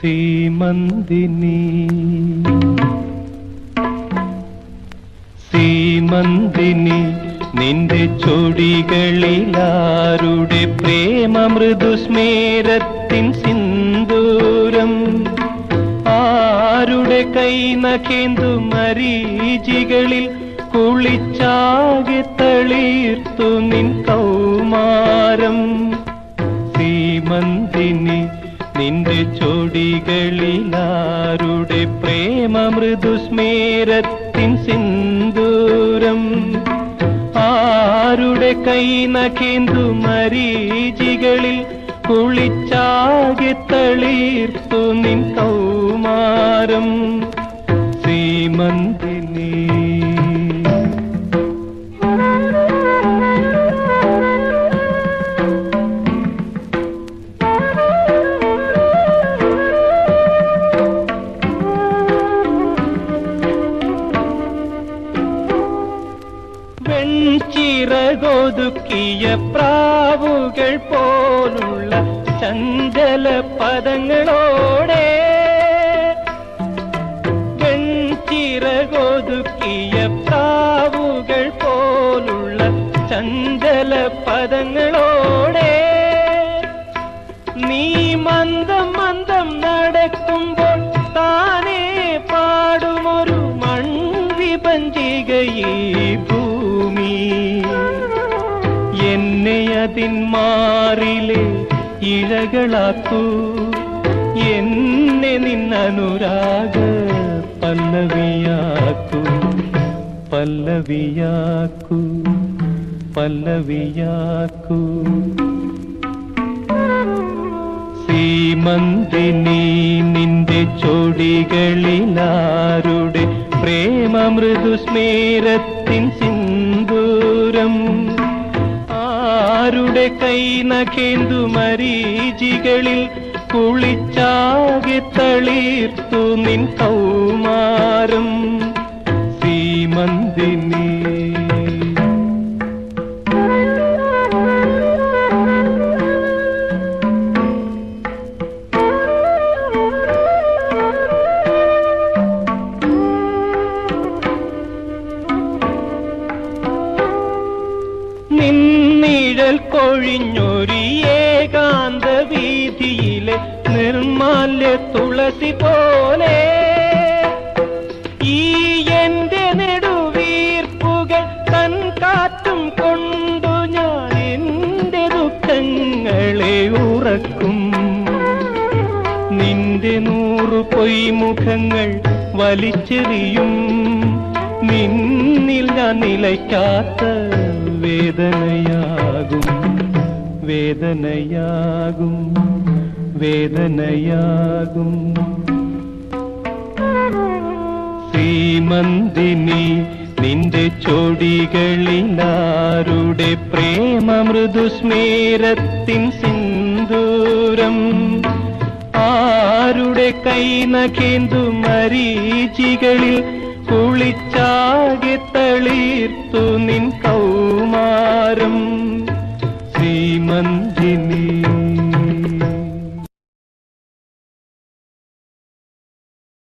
സീമന്തിനി സീമന്തിനി നിന്റെ ചൊടികളിലാരുടെ പ്രേമ മൃദുസ്മേരത്തിൻ സിന്ദൂരം? ആരുടെ കൈ നഖേന്തു മരീചികളിൽ കുളിച്ചാകെ തളീർത്തു നിൻ കൗമാരം? പ്രേമ മൃദുസ്മേരത്തിൻ സിന്ദൂരം. ആരുടെ കൈ നഖേന്തു മരീചികളിൽ കുളിച്ചാകെ തളീർത്തു നിൻ കൗമാരം. സീമന്തിനി വെൺചിറകൊതുക്കിയ പ്രാവുകൾ പോലുള്ള ചഞ്ചല പദങ്ങളോടെ വെൺചിറകൊതുക്കിയ പ്രാവുകൾ പോലുള്ള ചഞ്ചല പദങ്ങളോടെ നീ മന്ദം മന്ദം നടക്കുമ്പോൾ താനേ പാടുമൊരു മൺവിപഞ്ചികയീ എന്നെ അതിൻ മാറിലെ ഇഴകളാക്കൂ എന്നെ നിന്നനുരാഗ പല്ലവിയാക്കൂ. പല്ലവിയാക്കൂ. പല്ലവിയാക്കൂ. ശ്രീമന്തിനി നിന്റെ ചൊടികളിലാരുടെ പ്രേമ മൃദുസ്മേരത്തിൻ ആരുടെ കൈ നഖേന്തു മരീചികളിൽ കുളിച്ചാകെ തളീർത്തു നിൻ കൗമാരം. സീമന്തിനി കൊഴിഞ്ഞൊരി ഏകാന്ത വീതിയിലെ നിർമാല്യ തുളസി പോലെ ഈ എന്റെ നെടുവീർപ്പുകൾ തൻ കാറ്റും കൊണ്ടു ഞാൻ എന്റെ ദുഃഖങ്ങളെ ഉറക്കും. നിന്റെ നൂറു പൊയ്മുഖങ്ങൾ വലിച്ചെറിയും. നിന്നിൽ ഞാൻ നിലയ്ക്കാത്ത വേദനയാകും. വേദനയാകും വേദനയാകും. ശ്രീമന്ദിനി നിന്റെ ചൊടികളിലാരുടെ പ്രേമ മൃദുസ്മേരത്തിൻ സിന്ദൂരം. ആരുടെ കൈ നഖേന്തു മരീചികളിൽ കുളിച്ചാകെ തളീർത്തു നിൻ കൗ மஞ்சினி